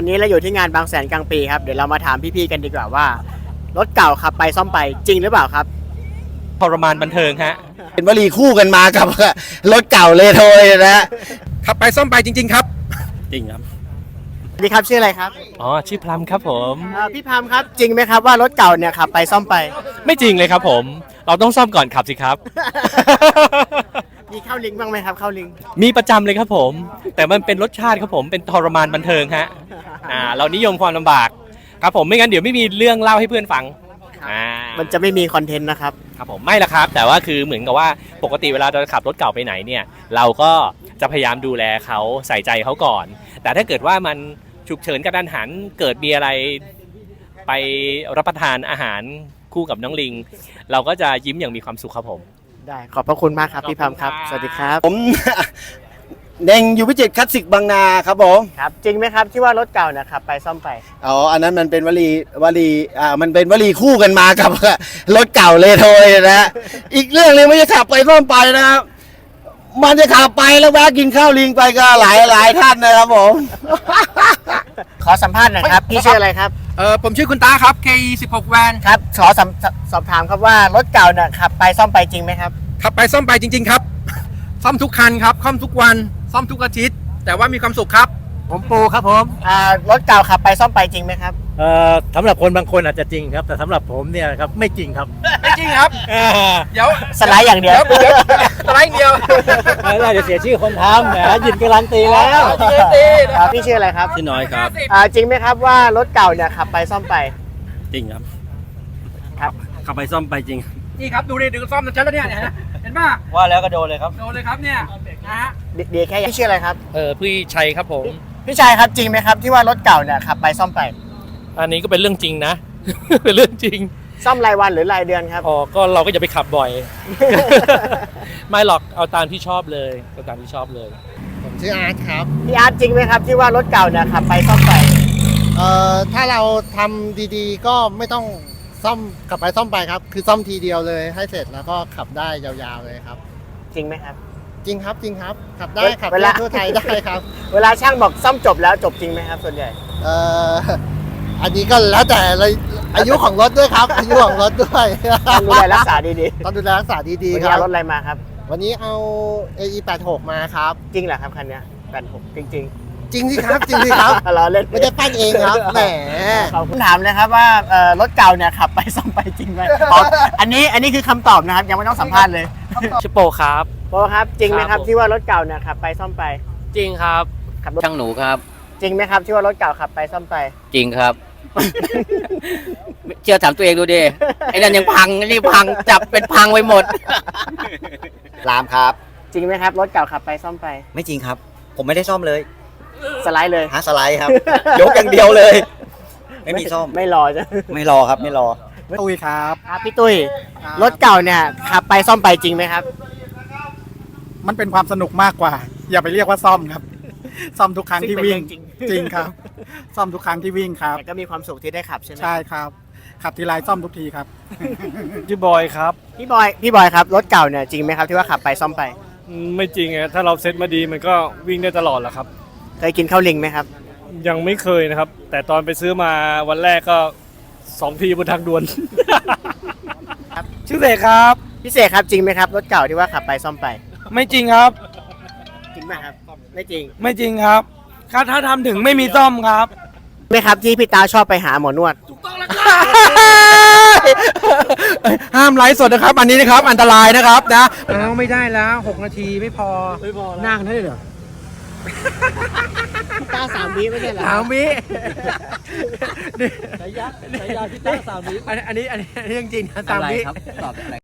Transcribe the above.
ตอนนี้เราอยู่ที่งานบางแสนกลางปีครับ เดี๋ยวเรามาถามพี่ๆกันดีกว่าว่า รถเก่าขับไปซ่อมไปจริงหรือเปล่าครับ ทรมานบันเทิงฮะ เป็นวลีคู่กันมากับ รถเก่าเลยโทยนะฮะขับไปซ่อมไปจริง ๆ ครับ จริงครับ สวัสดีครับชื่ออะไรครับอ๋อ ชื่อพลัมครับผม เอ่อพี่พามครับจริงไหมครับว่ารถเก่าเนี่ยขับไปซ่อมไป ไม่จริงเลยครับผม เราต้องซ่อมก่อนขับสิครับ มีเข้าลิงก์บ้างไหมครับเข้าลิงก์มีประจำเลยครับผม แต่มันเป็นรสชาติครับผมเป็นทรมานบันเทิงฮะอ่าเรานิยมความลำบากครับผมไม่งั้นเดี๋ยวไม่มีเรื่องเล่าให้เพื่อนฟังอ่ามันจะไม่มีคอนเทนต์นะครับ ครับผมไม่ละครับ แต่ว่าคือเหมือนกับว่าปกติเวลาเราขับรถเก่าไปไหนเนี่ย เราก็จะพยายามดูแลเขาใส่ใจเขาก่อน แต่ถ้าเกิดว่ามันฉุกเฉินกระดันหันเกิดมีอะไรไปรับประทานอาหารคู่กับน้องลิง เราก็จะยิ้มอย่างมีความสุขครับผม ได้ขอบพระคุณมากครับพี่พามครับ สวัสดีครับ ผม เด้งอยู่พิจิตรคลาสสิกบางนาครับผมครับจริงไหมครับที่ว่ารถเก่าเนี่ยขับไปซ่อมไปอ๋ออันนั้นมันเป็นวลีวลีอ่ามันเป็นวลีคู่กันมากับ รถเก่าเลยโทยนะฮะอีกเรื่องหนึงไม่ใช่ขับไปซ่อมไปนะครับมันจะขับไปแล้วแวะกินข้าวลิงไปก็หลายหลายท่านนะครับผมข อสัมภาษณ์หน่อยครับพี่ชื่ออะไรครับเออผมชื่อคุณตาครับ KE 16 แวนครับขอสอบสอบถามครับว่ารถเก่าเนี่ยขับไปซ่อมไปจริงไหมครับขับไปซ่อมไปจริง ๆ ครับ ซ่อมทุกคันครับซ่อมทุกวันซ่อมทุกอาทิตย์แต่ว่ามีความสุขครับ ผมปูครับผมอ่ารถเก่าขับไปซ่อมไปจริงไหมครับ เอ่อสำหรับคนบางคนอาจจะจริงครับ แต่สำหรับผมเนี่ยครับไม่จริงครับไม่จริงครับเดี๋ยวสไลด์อย่างเดียว เดี๋ยวเดี๋ยวสไลด์เดียวไม่ได้จะเสียชื่อคนทำแหมหยินการันตีแล้วครับพี่ชื่ออะไรครับชื่อน้อยครับ อ่าจริงไหมครับว่ารถเก่าเนี่ยขับไปซ่อมไป จริงครับครับ ขับไปซ่อมไปจริง นี่ครับดูดิดูซ่อมฉันแล้วเนี่ยเนี่ยเห็นป่ะว่าแล้วก็โดนเลยครับ โดนเลยครับเนี่ยนะฮะดีดีแค่พี่ชื่ออะไรครับ เออพี่ชัยครับผม พี่ชายครับจริงไหมครับที่ว่ารถเก่าเนี่ยขับไปซ่อมไป อันนี้ก็เป็นเรื่องจริงนะ เป็นเรื่องจริง ซ่อมรายวันหรือรายเดือนครับ อ๋อก็เราก็อย่าไปขับบ่อย ไม่หรอกเอาตามที่ชอบเลยเอาตามที่ชอบเลย ผมชื่ออาร์ตครับ พี่อาร์ตจริงไหมครับที่ว่ารถเก่าเนี่ยขับไปซ่อมไป เอ่อถ้าเราทำดีๆ ก็ไม่ต้องซ่อมกลับไปซ่อมไปครับ คือซ่อมทีเดียวเลยให้เสร็จแล้วก็ขับได้ยาวๆเลยครับ จริงไหมครับ จริงครับจริงครับ ขับได้เวขับเวได้ลา ทั่วไทยได้ครับ เวลาช่างบอกซ่อมจบแล้วจบจริงไหมครับ ส่วนใหญ่ เอ่อ อันนี้ก็แล้วแต่เลยอายุของรถด้วยครับ อายุของรถด้วยต้องดูแลรักษาดีต้องดูแลรักษาๆดีวันๆคนี้รับเอารถอะไรมาครับ วันนี้เอา AE86 มาครับ จริงเหรอครับคันเนี้ยแปดหกจริงจริงสิครับจริงสิครับๆเราเล่นไม่ได้ปั้นเองครับแหมขอบคุณถามนะครับว่าเอ่อรถเก่าเนี่ยขับไปซ่อมไปจริงไหมอ๋ออันนี้อันนี้คือคำตอบนะครับยังไม่ต้องสัมภาษณ์เลยชื่อโปครับโบครับ จริงไหมคครัรับบผมที่ว่ารถเก่าเนี่ยขับไปซ่อมไป จริงครับขับรถช่างหนูครับจริงไหมครับที่ว่ารถเก่าขับไปซ่อมไป จริงครับ เชื่อถามตัวเองดูดิไอ้นั่นยังพังนี่พังจับเป็นพังไปหมดรามครับ จริงไหมครับ รถเก่าขับไปซ่อมไป ไม่จริงครับ ผมไม่ได้ซ่อมเลยสไลด์เลย หาสไลด์ครับ ยกอย่างเดียวเลย ไม่มีซ่อม ไม่รอจ้ะไม่รอครับ ไม่รอ ตุ้ยครับ ครับพี่ตุ้ยรถเก่าเนี่ยขับไปซ่อมไปจริงไหมครับ มันเป็นความสนุกมากกว่า อย่าไปเรียกว่าซ่อมครับ ซ่อมทุกครั้งที่วิ่งซึ่งเป็นเรื่องจริงจริงครับ ซ่อมทุกครั้งที่วิ่งครับ แต่ก็มีความสุขที่ได้ขับใช่ไหมใช่ครับ ขับทีไรซ่อมทุกทีครับ ชื่อบอยครับ พี่บอยพี่บอยครับรถเก่าเนี่ยจริงไหมครับที่ว่าขับไปซ่อมไป ไม่จริงอะถ้าเราเซ็ตมาดีมันก็วิ่งได้ตลอดแหละครับ เคยกินข้าวลิงไหมครับ ยังไม่เคยนะครับ แต่ตอนไปซื้อมาวันแรกก็สองทีบนทางด่วนครับชื่อเสกครับ พี่เสกครับจริงไหมครับรถเก่าที่ว่าขับไปซ่อมไปไม่จริงครับ จริงไหมครับ ไม่จริง ไม่จริงครับถ้าถ้าทำถึงไม่มีซ่อมครับ ไหมครับที่พี่ตาชอบไปหาหมอนวดห้ามไลฟ์สดนะครับ อันนี้นะครับอันตรายนะครับนะเอาไม่ได้แล้ว 6 นาทีไม่พอไม่พอนั่งได้เหรอพี่ตาสามวิไม่ใช่เหรอสามวิสายยาสายยาที่ตั้งสามวิ อันนี้อันนี้อันนี้เรื่องจริงนะสามวิ ตอบอะไร